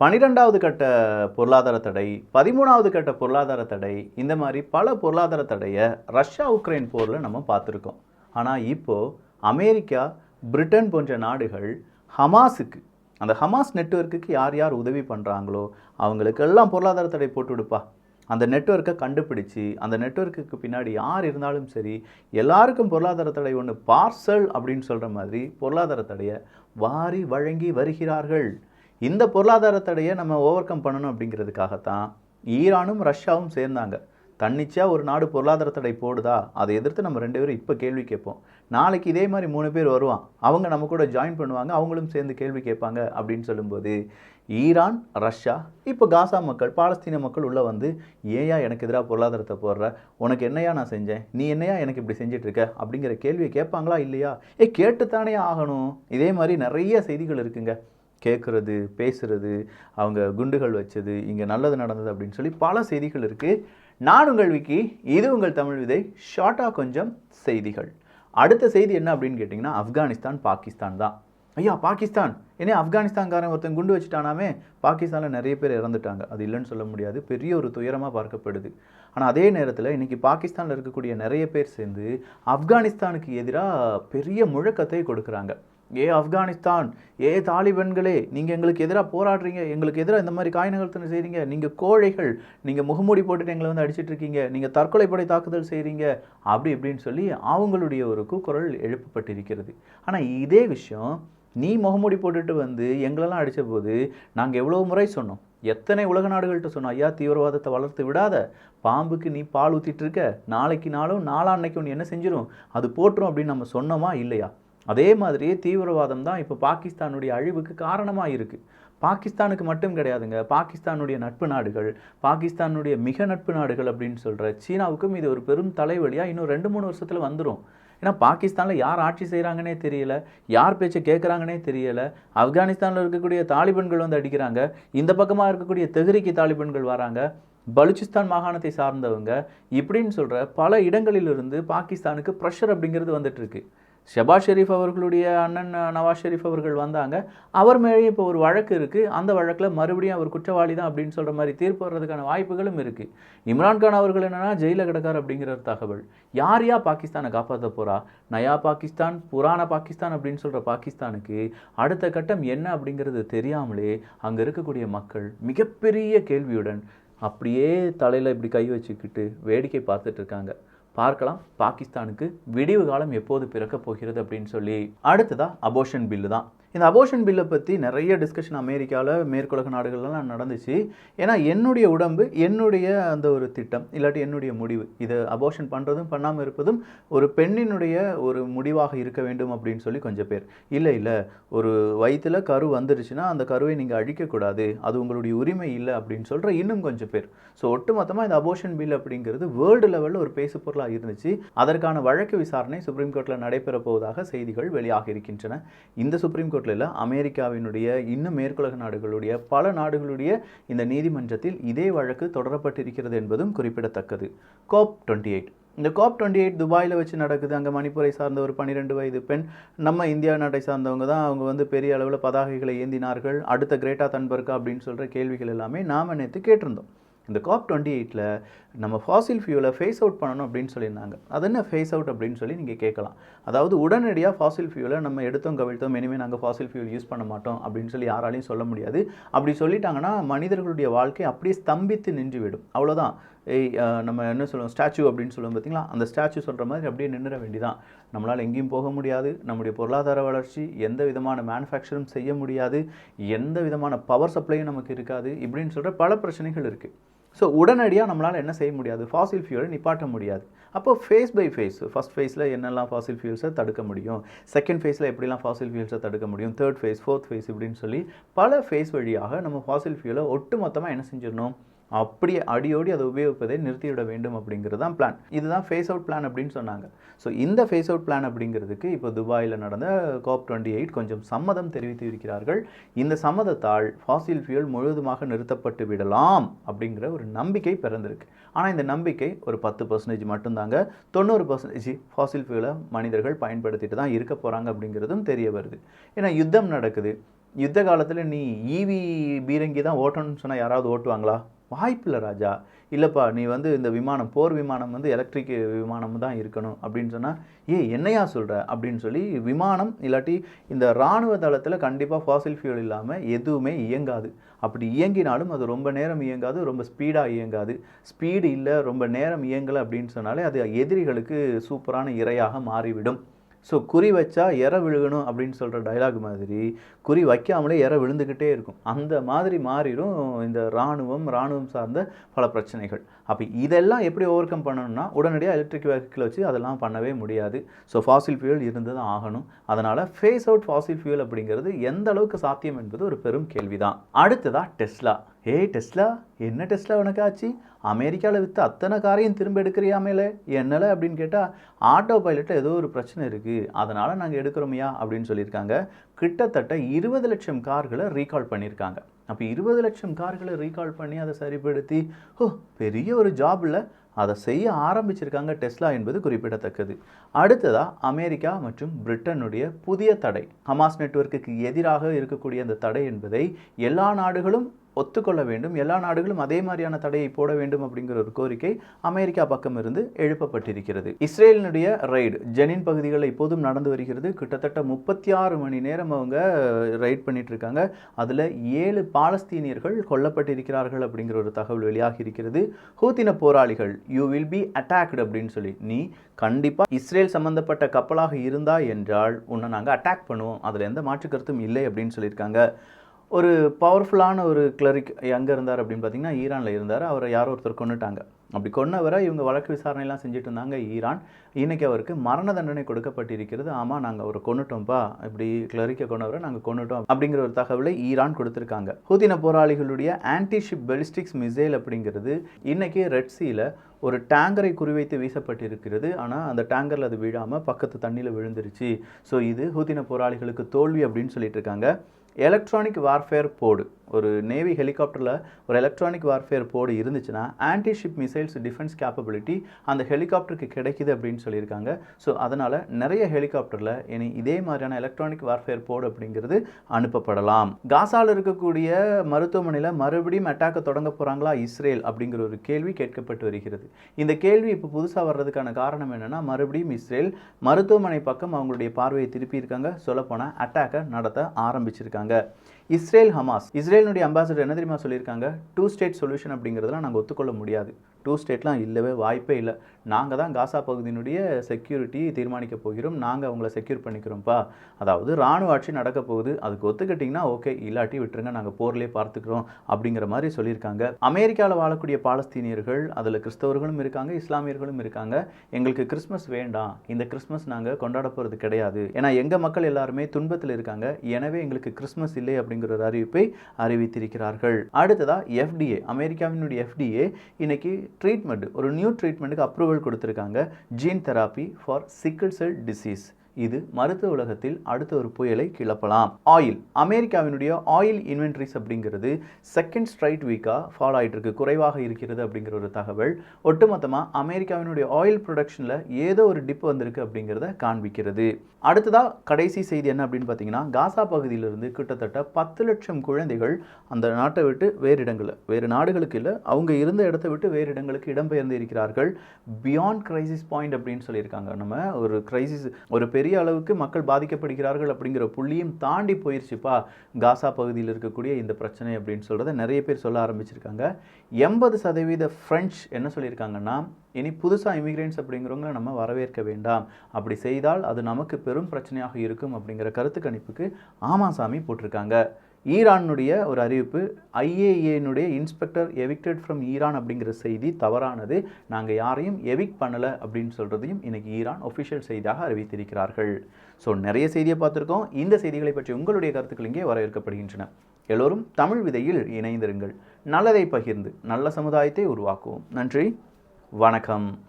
பனிரெண்டாவது கட்ட பொருளாதார தடை பதிமூணாவது கட்ட பொருளாதார தடை இந்த மாதிரி பல பொருளாதார தடையை ரஷ்யா உக்ரைன் போரில் நம்ம பார்த்துருக்கோம். ஆனால் இப்போது அமெரிக்கா பிரிட்டன் போன்ற நாடுகள் ஹமாஸுக்கு அந்த ஹமாஸ் நெட்வொர்க்குக்கு யார் யார் உதவி பண்ணுறாங்களோ அவங்களுக்கெல்லாம் பொருளாதார தடை போட்டு விடுப்பா. அந்த நெட்வொர்க்கை கண்டுபிடிச்சு அந்த நெட்வொர்க்குக்கு பின்னாடி யார் இருந்தாலும் சரி எல்லாருக்கும் பொருளாதார தடை ஒன்று பார்சல் அப்படின்னு சொல்கிற மாதிரி பொருளாதார தடையை வாரி வழங்கி வருகிறார்கள். இந்த பொருளாதார தடையை நம்ம ஓவர் கம் பண்ணணும் அப்படிங்கிறதுக்காகத்தான் ஈரானும் ரஷ்யாவும் சேர்ந்தாங்க. தன்னிச்சையாக ஒரு நாடு பொருளாதார தடை போடுதா? அதை எதிர்த்து நம்ம ரெண்டு பேரும் இப்போ கேள்வி கேட்போம். நாளைக்கு இதே மாதிரி மூணு பேர் வருவான். அவங்க நம்ம கூட ஜாயின் பண்ணுவாங்க அவங்களும் சேர்ந்து கேள்வி கேட்பாங்க அப்படின்னு சொல்லும்போது ஈரான் ரஷ்யா இப்போ காசா மக்கள் பாலஸ்தீன மக்கள் உள்ளே வந்து ஏயா எனக்கு எதிராக பொருளாதாரத்தை போடுற? உனக்கு என்னையா நான் செஞ்சேன்? நீ என்னையா எனக்கு இப்படி செஞ்சிட்ருக்க? அப்படிங்கிற கேள்வியை கேட்பாங்களா இல்லையா? ஏ கேட்டுத்தானே ஆகணும். இதே மாதிரி நிறைய செய்திகள் இருக்குங்க. கேட்குறது பேசுறது அவங்க குண்டுகள் வச்சது இங்கே நல்லது நடந்தது அப்படின்னு சொல்லி பல செய்திகள் இருக்குது நான் உங்கள் விக்கி இது உங்கள் தமிழ் விதை ஷார்ட்டாக கொஞ்சம் செய்திகள். அடுத்த செய்தி என்ன அப்படின்னு கேட்டிங்கன்னா ஆப்கானிஸ்தான் பாகிஸ்தான் தான். ஐயா பாகிஸ்தான். ஏன்னா ஆப்கானிஸ்தான்காரன் ஒருத்தன் குண்டு வச்சுட்டானாமே பாகிஸ்தானில் நிறைய பேர் இறந்துட்டாங்க. அது இல்லைன்னு சொல்ல முடியாது. பெரிய ஒரு துயரமாக பார்க்கப்படுது. ஆனால் அதே நேரத்தில் இன்றைக்கி பாகிஸ்தானில் இருக்கக்கூடிய நிறைய பேர் சேர்ந்து ஆப்கானிஸ்தானுக்கு எதிராக பெரிய முழக்கத்தை கொடுக்குறாங்க. ஏ ஆப்கானிஸ்தான் ஏ தாலிபன்களே நீங்கள் எங்களுக்கு எதிராக போராடுறீங்க எங்களுக்கு எதிராக இந்த மாதிரி காய் நகர்த்தனை செய்கிறீங்க நீங்கள் கோழைகள் நீங்கள் முகமூடி போட்டுட்டு எங்களை வந்து அடிச்சிட்டு இருக்கீங்க நீங்கள் தற்கொலைப்படை தாக்குதல் செய்கிறீங்க அப்படி இப்படின்னு சொல்லி அவங்களுடைய ஒரு கூக்குரல் எழுப்பப்பட்டிருக்கிறது. ஆனால் இதே விஷயம் நீ முகமூடி போட்டுட்டு வந்து எங்களெல்லாம் அடித்த போது நாங்கள் எவ்வளோ முறை சொன்னோம். எத்தனை உலக நாடுகள்கிட்ட சொன்னோம் ஐயா தீவிரவாதத்தை வளர்த்து விடாத பாம்புக்கு நீ பால் ஊற்றிட்டு இருக்க நாளைக்கு நாளும் நாளான்னைக்கு ஒன்று என்ன செஞ்சிடும் அது போட்டுரும் அப்படின்னு நம்ம சொன்னோமா இல்லையா? அதே மாதிரியே தீவிரவாதம் தான் இப்போ பாகிஸ்தானுடைய அழிவுக்கு காரணமாக இருக்குது பாகிஸ்தானுக்கு மட்டும் கிடையாதுங்க. பாகிஸ்தானுடைய நட்பு நாடுகள் பாகிஸ்தானுடைய மிக நட்பு நாடுகள் அப்படின்னு சொல்கிற சீனாவுக்கும் இது ஒரு பெரும் தலைவலியாக இன்னும் ரெண்டு மூணு வருஷத்தில் வந்துடும் ஏன்னா பாகிஸ்தானில் யார் ஆட்சி செய்கிறாங்கன்னே தெரியல. யார் பேச்சை கேட்குறாங்கன்னே தெரியல. ஆப்கானிஸ்தானில் இருக்கக்கூடிய தாலிபன்கள் வந்து அடிக்கிறாங்க. இந்த பக்கமாக இருக்கக்கூடிய தெஹ்ரிக்கு தாலிபன்கள் வராங்க. பலுச்சிஸ்தான் மாகாணத்தை சார்ந்தவங்க. இப்படின்னு சொல்கிற பல இடங்களிலிருந்து பாகிஸ்தானுக்கு ப்ரெஷர் அப்படிங்கிறது வந்துட்டுருக்கு ஷெபாஸ் ஷெரீஃப் அவர்களுடைய அண்ணன் நவாஸ் ஷெரீஃப் அவர்கள் வந்தாங்க. அவர் மேலே இப்போ ஒரு வழக்கு இருக்குது அந்த வழக்கில் மறுபடியும் அவர் குற்றவாளி தான் அப்படின்னு சொல்கிற மாதிரி தீர்ப்பு வர்றதுக்கான வாய்ப்புகளும் இருக்குது இம்ரான்கான் அவர்கள் என்னென்னா ஜெயிலில் கிடக்கார் அப்படிங்கிற தகவல். யார் யா பாகிஸ்தானை காப்பாற்ற போகிறா நயா பாகிஸ்தான்? புராண பாகிஸ்தான் அப்படின்னு சொல்கிற பாகிஸ்தானுக்கு அடுத்த கட்டம் என்ன அப்படிங்கிறது தெரியாமலே அங்கே இருக்கக்கூடிய மக்கள் மிகப்பெரிய கேள்வியுடன் அப்படியே தலையில் இப்படி கை வச்சுக்கிட்டு வேடிக்கை பார்த்துட்ருக்காங்க பார்க்கலாம். பாகிஸ்தானுக்கு விடிவு காலம் எப்போது பிறக்கப் போகிறது அப்படின்னு சொல்லி. அடுத்ததாக அபோஷன் பில்லு தான். இந்த அபோஷன் பில்லை பற்றி நிறைய டிஸ்கஷன் அமெரிக்காவில் மேற்குலக நாடுகள்லாம் நடந்துச்சு. ஏன்னா என்னுடைய உடம்பு என்னுடைய அந்த ஒரு திட்டம் இல்லாட்டி என்னுடைய முடிவு இதை அபோஷன் பண்ணுறதும் பண்ணாமல் இருப்பதும் ஒரு பெண்ணினுடைய ஒரு முடிவாக இருக்க வேண்டும் அப்படின்னு சொல்லி கொஞ்சம் பேர். இல்லை இல்லை ஒரு வயிற்றில் கரு வந்துருச்சுன்னா அந்த கருவை நீங்கள் அழிக்கக்கூடாது அது உங்களுடைய உரிமை இல்லை அப்படின்னு சொல்கிற இன்னும் கொஞ்சம் பேர். ஸோ ஒட்டுமொத்தமாக இந்த அபோஷன் பில் அப்படிங்கிறது வேர்ல்டு லெவலில் ஒரு பேசு பொருளாக இருந்துச்சு. அதற்கான வழக்கு விசாரணை சுப்ரீம் கோர்ட்டில் நடைபெற போவதாக செய்திகள் வெளியாக இருக்கின்றன. இந்த சுப்ரீம் கோர்ட் சுப்ரீம் இல்லை அமெரிக்காவினுடைய இன்னும் மேற்குலக நாடுகளுடைய பல நாடுகளுடைய இந்த நீதிமன்றத்தில் இதே வழக்கு தொடரப்பட்டிருக்கிறது என்பதும் குறிப்பிடத்தக்கது. கோப் டுவெண்ட்டி எயிட் இந்த காப் டுவெண்ட்டி எயிட் துபாயில் வச்சு நடக்குது. அங்கே மணிப்பூரை சார்ந்த ஒரு பன்னிரெண்டு வயது பெண் நம்ம இந்தியா நாட்டை சார்ந்தவங்க தான் அவங்க வந்து பெரிய அளவில் பதாகைகளை ஏந்தினார்கள். அடுத்த கிரேட்டா தன்பர்க்கா அப்படின்னு சொல்கிற கேள்விகள் எல்லாமே நாம் நேற்று கேட்டிருந்தோம். இந்த காப் டுவெண்ட்டி எயிட்டில் நம்ம ஃபாசில் ஃபியூலை ஃபேஸ் அவுட் பண்ணணும் அப்படின்னு சொல்லியிருந்தாங்க. அது என்ன ஃபேஸ் அவுட் அப்படின்னு சொல்லி நீங்கள் கேட்கலாம். அதாவது உடனடியாக ஃபாசில் ஃபியூலை நம்ம எடுத்தோம் கவிழ்த்தோம் இனிமேல் நாங்கள் ஃபாசில் ஃபியூல் யூஸ் பண்ண மாட்டோம் அப்படின்னு சொல்லி யாராலையும் சொல்ல முடியாது. அப்படி சொல்லிட்டாங்கன்னா மனிதர்களுடைய வாழ்க்கை அப்படியே ஸ்தம்பித்து நின்று விடும். அவ்வளோதான் ஏய் நம்ம என்ன சொல்லுவோம்? ஸ்டாச்சு அப்படின்னு சொல்லுவோம் பார்த்தீங்களா? அந்த ஸ்டாச்சு சொல்கிற மாதிரி அப்படியே நின்றுட வேண்டிதான். நம்மளால் எங்கேயும் போக முடியாது. நம்முடைய பொருளாதார வளர்ச்சி எந்த விதமான மேனுஃபேக்சரும் செய்ய முடியாது. எந்த விதமான பவர் சப்ளையும் நமக்கு இருக்காது. இப்படின்னு சொல்கிற பல பிரச்சனைகள் இருக்குது ஸோ உடனடியாக நம்மளால் என்ன செய்ய முடியாது? ஃபாசில் ஃபியூலை நிப்பாட்ட முடியாது. அப்போ ஃபேஸ் பை ஃபேஸ் ஃபஸ்ட் ஃபேஸில் என்னெல்லாம் ஃபாசில் ஃபியூல்ஸை தடுக்க முடியும்? செகண்ட் ஃபேஸில் எப்படிலாம் ஃபாசில் ஃபியூல்ஸை தடுக்க முடியும்? தேர்ட் ஃபேஸ் ஃபோர்த் ஃபேஸ் இப்படின்னு சொல்லி பல ஃபேஸ் வழியாக நம்ம ஃபாசில் ஃபியூலை ஒட்டு மொத்தமாக என்ன செஞ்சிடணும்? அப்படியே அடியோடி அதை உபயோகிப்பதை நிறுத்திவிட வேண்டும் அப்படிங்கிறது தான் பிளான் இதுதான் ஃபேஸ் அவுட் பிளான் அப்படின்னு சொன்னாங்க. ஸோ இந்த ஃபேஸ் அவுட் பிளான் அப்படிங்கிறதுக்கு இப்போ துபாயில் நடந்த காப் டுவெண்ட்டி எயிட் கொஞ்சம் சம்மதம் தெரிவித்து இருக்கிறார்கள் இந்த சம்மதத்தால் ஃபாசில் ஃபியூல் முழுவதுமாக நிறுத்தப்பட்டு விடலாம் அப்படிங்கிற ஒரு நம்பிக்கை பிறந்திருக்கு. ஆனால் இந்த நம்பிக்கை ஒரு பத்து பர்சன்டேஜ் மட்டும்தாங்க. தொண்ணூறு பர்சன்டேஜ் ஃபாசில் ஃபியூலை மனிதர்கள் பயன்படுத்திட்டு தான் இருக்க போகிறாங்க அப்படிங்கிறதும் தெரிய வருது. ஏன்னா யுத்தம் நடக்குது. யுத்த காலத்தில் நீ ஈவி பீரங்கி தான் ஓட்டணும்னு சொன்னால் யாராவது ஓட்டுவாங்களா? வாய்ப்பில்லை ராஜா. இல்லைப்பா நீ வந்து இந்த விமானம் போர் விமானம் வந்து எலக்ட்ரிக் விமானம் தான் இருக்கணும் அப்படின்னு சொன்னால் ஏ என்னையா சொல்கிற அப்படின்னு சொல்லி விமானம் இல்லாட்டி இந்த இராணுவ தளத்தில் கண்டிப்பாக ஃபாசில் ஃபியூல் இல்லாமல் எதுவுமே இயங்காது. அப்படி இயங்கினாலும் அது ரொம்ப நேரம் இயங்காது ரொம்ப ஸ்பீடாக இயங்காது. ஸ்பீடு இல்லை ரொம்ப நேரம் இயங்கலை அப்படின்னு சொன்னாலே அது எதிரிகளுக்கு சூப்பரான இரையாக மாறிவிடும். ஸோ குறி வச்சா இற விழுகணும் அப்படின்னு சொல்கிற டைலாக் மாதிரி குறி வைக்காமலே இற விழுந்துக்கிட்டே இருக்கும். அந்த மாதிரி மாறிடும் இந்த இராணுவம் இராணுவம் சார்ந்த பல பிரச்சனைகள். அப்போ இதெல்லாம் எப்படி ஓவர் கம் பண்ணணும்னா உடனடியாக எலக்ட்ரிக் வெஹிக்கிள் வச்சு அதெல்லாம் பண்ணவே முடியாது. ஸோ ஃபாசில் ஃபியூல் இருந்து தான் ஆகணும். அதனால் ஃபேஸ் அவுட் ஃபாசில் ஃபியூல் அப்படிங்கிறது எந்த அளவுக்கு சாத்தியம் என்பது ஒரு பெரும் கேள்விதான். அடுத்ததாக டெஸ்லா. ஏய் டெஸ்லா என்ன டெஸ்லா உனக்கு ஆச்சு? அமெரிக்காவில் விற்று அத்தனை காரையும் திரும்ப எடுக்கிறியாமேல என்னல அப்படின்னு கேட்டால் ஆட்டோ பைலட்டில் ஏதோ ஒரு பிரச்சனை இருக்குது அதனால் நாங்கள் எடுக்கிறோமையா அப்படின்னு சொல்லியிருக்காங்க. கிட்டத்தட்ட இருபது லட்சம் கார்களை ரீகால் பண்ணியிருக்காங்க. அப்போ இருபது லட்சம் கார்களை ரீகால் பண்ணி அதை சரிப்படுத்தி ஓ பெரிய ஒரு ஜாபில் அதை செய்ய ஆரம்பிச்சிருக்காங்க டெஸ்லா என்பது குறிப்பிடத்தக்கது. அடுத்ததாக அமெரிக்கா மற்றும் பிரிட்டனுடைய புதிய தடை. ஹமாஸ் நெட்வொர்க்குக்கு எதிராக இருக்கக்கூடிய அந்த தடை என்பதை எல்லா நாடுகளும் ஒத்துக்கொள்ள வேண்டும். எல்லா நாடுகளும் அதே மாதிரியான தடையை போட வேண்டும் அப்படிங்கிற ஒரு கோரிக்கை அமெரிக்கா பக்கம் இருந்து எழுப்பப்பட்டிருக்கிறது. இஸ்ரேலினுடைய ரைடு ஜெனின் பகுதிகளில் இப்போதும் நடந்து வருகிறது. கிட்டத்தட்ட முப்பத்தி ஆறு மணி நேரம் அவங்க ரைட் பண்ணிட்டு இருக்காங்க அதில் ஏழு பாலஸ்தீனியர்கள் கொல்லப்பட்டிருக்கிறார்கள் அப்படிங்கிற ஒரு தகவல் வெளியாகி இருக்கிறது. ஹூத்தின போராளிகள் யூ வில் பி அட்டாக்டு அப்படின்னு சொல்லி. நீ கண்டிப்பாக இஸ்ரேல் சம்பந்தப்பட்ட கப்பலாக இருந்தா என்றால் உன்னை நாங்கள் அட்டாக் பண்ணுவோம். அதில் எந்த மாற்று கருத்தும் இல்லை அப்படின்னு சொல்லியிருக்காங்க. ஒரு பவர்ஃபுல்லான ஒரு கிளரிக் எங்கே இருந்தார் அப்படின்னு பார்த்தீங்கன்னா ஈரானில் இருந்தார். அவரை யாரோ ஒருத்தர் கொண்டுட்டாங்க அப்படி கொன்னவரை இவங்க வழக்கு விசாரணையெல்லாம் செஞ்சுட்டு இருந்தாங்க ஈரான். இன்றைக்கி அவருக்கு மரண தண்டனை கொடுக்கப்பட்டிருக்கிறது. ஆமாம் நாங்கள் அவரை கொண்டுட்டோம்ப்பா இப்படி கிளரிக்கை கொண்டவரை நாங்கள் கொண்டுட்டோம் அப்படிங்கிற ஒரு தகவலை ஈரான் கொடுத்துருக்காங்க. ஹூதின போராளிகளுடைய ஆன்டிஷிப் பெலிஸ்டிக்ஸ் மிசைல் அப்படிங்கிறது இன்றைக்கி ரெட்ஸியில் ஒரு டேங்கரை குறிவைத்து வீசப்பட்டிருக்கிறது. ஆனால் அந்த டேங்கரில் அது விழாமல் பக்கத்து தண்ணியில் விழுந்துருச்சு. ஸோ இது ஹூதின போராளிகளுக்கு தோல்வி அப்படின்னு சொல்லிட்டு இருக்காங்க. எலக்ட்ரானிக் வார்ஃபேர் போர்டு ஒரு நேவி ஹெலிகாப்டரில் ஒரு எலக்ட்ரானிக் வார்ஃபேர் போர்டு இருந்துச்சுன்னா anti ship missiles defence capability அந்த ஹெலிகாப்டருக்கு கிடைக்குது அப்படின்னு சொல்லியிருக்காங்க. ஸோ அதனால் நிறைய ஹெலிகாப்டரில் இனி இதே மாதிரியான எலக்ட்ரானிக் வார்ஃபேர் போர்டு அப்படிங்கிறது அனுப்பப்படலாம். காசாவில் இருக்கக்கூடிய மருத்துவமனையில் மறுபடியும் அட்டாக்கை தொடங்க போகிறாங்களா இஸ்ரேல் அப்படிங்கிற ஒரு கேள்வி கேட்கப்பட்டு வருகிறது. இந்த கேள்வி இப்போ புதுசாக வர்றதுக்கான காரணம் என்னென்னா மறுபடியும் இஸ்ரேல் மருத்துவமனை பக்கம் அவங்களுடைய பார்வையை திருப்பியிருக்காங்க. சொல்லப்போனால் அட்டாக்கை நடத்த ஆரம்பிச்சிருக்காங்க. சொல்கிறாங்க இஸ்ரேல் ஹமாஸ். இஸ்ரேலினுடைய அம்பாசிடர் என்ன தெரியுமா சொல்லியிருக்காங்க? டூ ஸ்டேட் சொல்யூஷன் அப்படிங்கிறதுலாம் நாங்கள் ஒத்துக்கொள்ள முடியாது. டூ ஸ்டேட்லாம் இல்லவே வாய்ப்பே இல்லை. நாங்கள் தான் காசா பகுதியினுடைய செக்யூரிட்டி தீர்மானிக்க போகிறோம். நாங்கள் அவங்கள செக்யூர் பண்ணிக்கிறோம்ப்பா. அதாவது ராணுவ ஆட்சி நடக்க போகுது. அதுக்கு ஒத்துக்கிட்டிங்கன்னா ஓகே இல்லாட்டி விட்டுருங்க. நாங்கள் போர்லேயே பார்த்துக்கிறோம் அப்படிங்கிற மாதிரி சொல்லியிருக்காங்க. அமெரிக்காவில் வாழக்கூடிய பாலஸ்தீனியர்கள் அதில் கிறிஸ்தவர்களும் இருக்காங்க இஸ்லாமியர்களும் இருக்காங்க. எங்களுக்கு கிறிஸ்மஸ் வேண்டாம். இந்த கிறிஸ்மஸ் நாங்கள் கொண்டாட போகிறது கிடையாது. ஏன்னா எங்கள் மக்கள் எல்லாருமே துன்பத்தில் இருக்காங்க. எனவே எங்களுக்கு கிறிஸ்மஸ் இல்லை அப்படிங்கிற ஒரு அறிவிப்பை அறிவித்திருக்கிறார்கள். அடுத்ததா எஃப்டிஏ அமெரிக்காவினுடைய எஃப்டிஏ இன்னைக்கு ட்ரீட்மெண்ட் ஒரு நியூ ட்ரீட்மெண்ட்டுக்கு அப்ரூவல் கொடுத்துருக்காங்க. Gene therapy for sickle cell disease இது மருத்துவ உலகத்தில் அடுத்த ஒரு புயலை கிளப்பலாம். ஆயில். அமெரிக்காவினுடைய ஆயில் இன்வென்ட்ரிஸ் அப்படிங்கிறது செகண்ட் ஸ்ட்ரைட் வீக்காக ஃபாலோ ஆகிட்டு இருக்கு குறைவாக இருக்கிறது அப்படிங்கிற ஒரு தகவல். ஒட்டுமொத்தமாக அமெரிக்காவினுடைய ஆயில் ப்ரொடக்ஷனில் ஏதோ ஒரு டிப் வந்திருக்கு அப்படிங்கிறத காண்பிக்கிறது. அடுத்ததாக கடைசி செய்தி என்ன அப்படின்னு பார்த்தீங்கன்னா காசா பகுதியிலிருந்து கிட்டத்தட்ட பத்து லட்சம் குழந்தைகள் அந்த நாட்டை விட்டு வேறு இடங்களில் வேறு நாடுகளுக்கு இல்லை அவங்க இருந்த இடத்த விட்டு வேறு இடங்களுக்கு இடம்பெயர்ந்து இருக்கிறார்கள். பியாண்ட் கிரைசிஸ் பாயிண்ட் அப்படின்னு சொல்லியிருக்காங்க. நம்ம ஒரு கிரைசிஸ் ஒரு பெரிய அளவுக்கு மக்கள் பாதிக்கப்படுகிறார்கள் அப்படிங்கிற புள்ளியும் தாண்டி போயிருச்சுப்பா. காசா பகுதியில் இருக்கக்கூடிய இந்த பிரச்சனை அப்படின்னு சொல்கிறத நிறைய பேர் சொல்ல ஆரம்பிச்சிருக்காங்க. எண்பது சதவீத ஃப்ரெஞ்ச் என்ன சொல்லியிருக்காங்கன்னா இனி புதுசாக இமிகிரேன்ஸ் அப்படிங்கிறவங்கள நம்ம வரவேற்க வேண்டாம். அப்படி செய்தால் அது நமக்கு பெரும் பிரச்சனையாக இருக்கும் அப்படிங்கிற கருத்து கணிப்புக்கு ஆமாசாமி போட்டிருக்காங்க. ஈரானுடைய ஒரு அறிவிப்பு ஐஏஏனுடைய இன்ஸ்பெக்டர் எவிக்டட் ஃப்ரம் ஈரான் அப்படிங்கிற செய்தி தவறானது. நாங்கள் யாரையும் எவிக் பண்ணலை அப்படின்னு சொல்கிறதையும் இன்றைக்கி ஈரான் ஒஃபிஷியல் செய்தியாக அறிவித்திருக்கிறார்கள். ஸோ நிறைய செய்தியை பார்த்துருக்கோம். இந்த செய்திகளை பற்றி உங்களுடைய கருத்துக்கள் இங்கே வரவேற்கப்படுகின்றன. எல்லோரும் தமிழ் விதையில் இணைந்திருங்கள். நல்லதை பகிர்ந்து நல்ல சமுதாயத்தை உருவாக்குவோம். நன்றி. வணக்கம்.